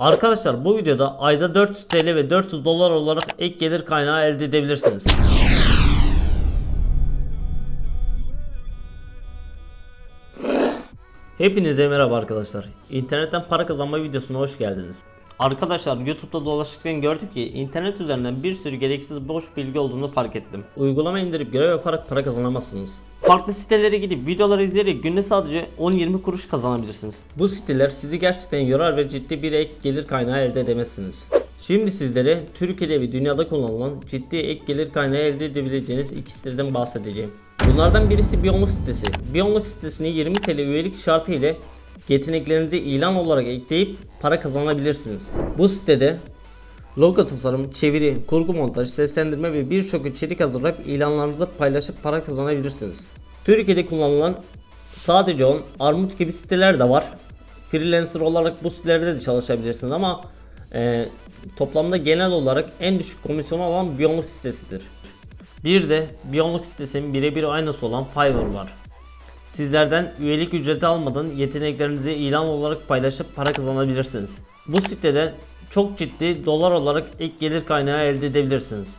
Arkadaşlar bu videoda ayda 400 TL ve 400 dolar olarak ek gelir kaynağı elde edebilirsiniz. Hepinize merhaba arkadaşlar. İnternetten para kazanma videosuna hoş geldiniz. Arkadaşlar YouTube'da dolaşırken gördüm ki internet üzerinden bir sürü gereksiz boş bilgi olduğunu fark ettim. Uygulama indirip görev yaparak para kazanamazsınız. Farklı sitelere gidip videoları izleyerek günde sadece 10-20 kuruş kazanabilirsiniz. Bu siteler sizi gerçekten yorar ve ciddi bir ek gelir kaynağı elde edemezsiniz. Şimdi sizlere Türkiye'de ve dünyada kullanılan ciddi ek gelir kaynağı elde edebileceğiniz iki siteden bahsedeceğim. Bunlardan birisi Biyonluk sitesi. Biyonluk sitesini 20 TL üyelik şartı ile yeteneklerinizi ilan olarak ekleyip para kazanabilirsiniz. Bu sitede logo tasarım, çeviri, kurgu montaj, seslendirme ve birçok içerik hazırlayıp ilanlarınızı paylaşıp para kazanabilirsiniz. Türkiye'de kullanılan sadece 10 Armut gibi siteler de var. Freelancer olarak bu sitelerde de çalışabilirsiniz ama e, toplamda genel olarak en düşük komisyonu olan Biyonluk sitesidir. Bir de Biyonluk sitesinin birebir aynısı olan Fiverr var. Sizlerden üyelik ücreti almadan yeteneklerinizi ilan olarak paylaşıp para kazanabilirsiniz. Bu sitede çok ciddi dolar olarak ek gelir kaynağı elde edebilirsiniz.